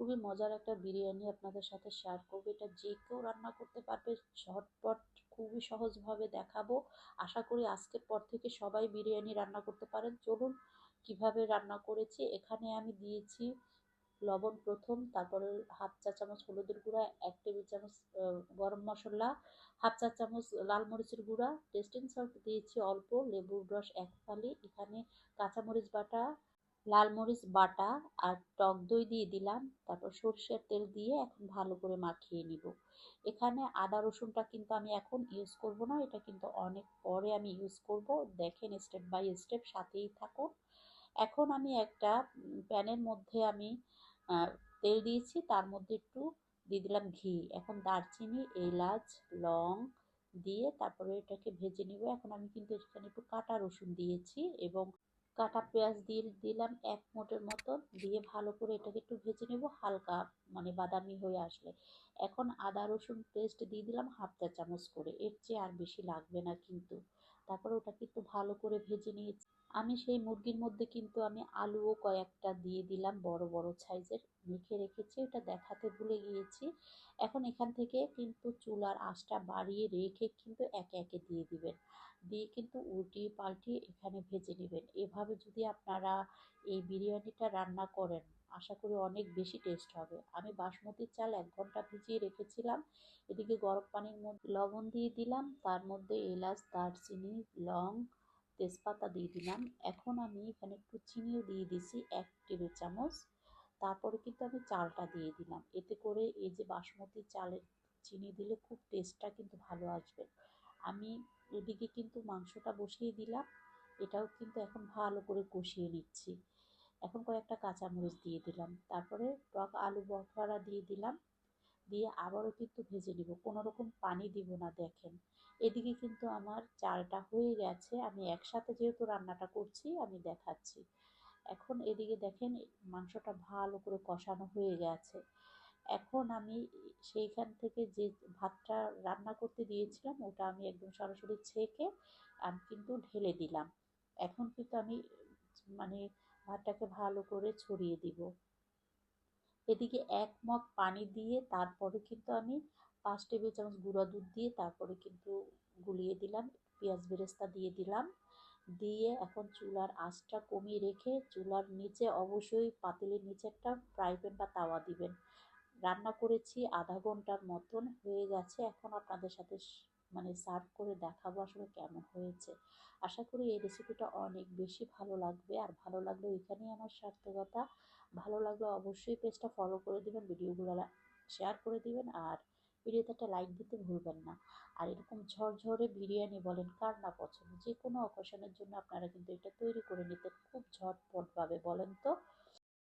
খুবই মজার একটা বিরিয়ানি আপনাদের সাথে শেয়ার করব। এটা যে কেউ রান্না করতে পারবে, ঝটপট খুবই সহজভাবে দেখাবো। আশা করি আজকের পর থেকে সবাই বিরিয়ানি রান্না করতে পারেন। চলুন কীভাবে রান্না করেছি, এখানে আমি দিয়েছি লবণ প্রথম, তারপরে হাফ চা চামচ হলুদের গুঁড়া, এক টেবিল চামচ গরম মশলা, হাফ চা চামচ লাল মরিচের গুঁড়া, টেস্টিং সল্ট দিয়েছি অল্প, লেবুর রস এক ফালি, এখানে কাঁচামরিচ বাটা লাল মরিচ বাটা আর টক দই দিয়ে দিলাম। তারপর সর্ষের তেল দিয়ে এখন ভালো করে মাখিয়ে নিব। এখানে আদা, রসুনটা কিন্তু আমি এখন ইউজ করব না। এটা কিন্তু অনেক পরে আমি ইউজ করব। দেখেন স্টেপ বাই স্টেপ সাথেই থাকুন। এখন আমি একটা প্যানের মধ্যে আমি তেল দিয়েছি। তার মধ্যে একটু দিয়ে দিলাম ঘি। এখন দারচিনি, এলাচ, লং দিয়ে তারপরে এটাকে ভেজে নিব। এখন আমি কিন্তু এখানে একটু কাটা রসুন দিয়েছি এবং কাটা পেঁয়াজ দিয়ে দিলাম এক মোটের মতো, দিয়ে ভালো করে এটাকে একটু ভেজে নেব হালকা মানে বাদামি হয়ে আসলে। এখন আদা, রসুন পেস্ট দিয়ে দিলাম হাফ চা চামচ করে। এর চেয়ে আর বেশি লাগবে না কিন্তু। তারপরে ওটাকে একটু ভালো করে ভেজে নিয়েছি। আমি সেই মুরগির মধ্যে কিন্তু আমি আলুও কয়েকটা দিয়ে দিলাম বড় বড় সাইজের। মেখে রেখেছি, ওটা দেখাতে ভুলে গিয়েছি। এখন এখান থেকে কিন্তু চুলার আঁচটা বাড়িয়ে রেখে কিন্তু একে একে দিয়ে দিবেন। দিয়ে কিন্তু উল্টিয়ে পাল্টিয়ে এখানে ভেজে নেবেন। এভাবে যদি আপনারা এই বিরিয়ানিটা রান্না করেন আশা করি অনেক বেশি টেস্ট হবে। আমি বাসমতি চাল এক ঘণ্টা ভিজিয়ে রেখেছিলাম। এদিকে গরম পানির মধ্যে লবণ দিয়ে দিলাম। তার মধ্যে এলাচ, দারচিনি, লং, তেজপাতা দিয়ে দিলাম। এখন আমি এখানে একটু চিনিও দিয়ে দিছি এক টেবিল চামচ। তারপরে কিন্তু আমি চালটা দিয়ে দিলাম। এতে করে এই যে বাসমতি চালের চিনি দিলে খুব টেস্টটা কিন্তু ভালো আসবে। আমি এদিকে কিন্তু মাংসটা বসিয়ে দিলাম। এটাও কিন্তু এখন ভালো করে কষিয়ে নিচ্ছি। এখন কয়েকটা কাঁচামরিচ দিয়ে দিলাম। তারপরে টক আলু বখরা দিয়ে দিলাম। দিয়ে আবারও কিন্তু ভেজে নিব। কোনো রকম পানি দিব না, দেখেন। এদিকে কিন্তু আমার চালটা হয়ে গেছে। আমি একসাথে যেহেতু রান্নাটা করছি, আমি দেখাচ্ছি। এখন এদিকে দেখেন, মাংসটা ভালো করে কষানো হয়ে গেছে। এখন আমি সেইখান থেকে যে ভাতটা রান্না করতে দিয়েছিলাম, ওটা আমি একদম সরাসরি ছেঁকে, আমি কিন্তু ঢেলে দিলাম। এখন কিন্তু আমি মানে ভাতটাকে ভালো করে ছড়িয়ে দিব। এদিকে এক মগ পানি দিয়ে তারপরে কিন্তু আমি পাঁচ টেবিল চামচ গুঁড়া দুধ দিয়ে তারপরে কিন্তু গুলিয়ে দিলাম, পেঁয়াজ বেরেস্তা দিয়ে দিলাম। দিয়ে এখন চুলার আঁচটা কমিয়ে রেখে চুলার নিচে অবশ্যই পাতিলের নিচে একটা ফ্রাই প্যান বা তাওয়া দিবেন। রান্না করেছি আধা ঘণ্টার মতন হয়ে গেছে, এখন আপনাদের সাথে মানে সার্ভ করে দেখাবো আসলে কেমন হয়েছে। আশা করি এই রেসিপিটা অনেক বেশি ভালো লাগবে। আর ভালো লাগলে এখানেই আমার সার্থকতা, ভালো লাগলে অবশ্যই পেজটা ফলো করে দেবেন ভিডিওগুলো শেয়ার করে দিবেন। আর ভিডিওতে একটা লাইক দিতে ভুলবেন না। আর এরকম ঝরঝরে বিরিয়ানি বলেন, কার না পছন্দ? যে কোনো অকেশনের জন্য আপনারা কিন্তু এটা তৈরি করে নিতে খুব ঝটপটভাবে বলেন তো?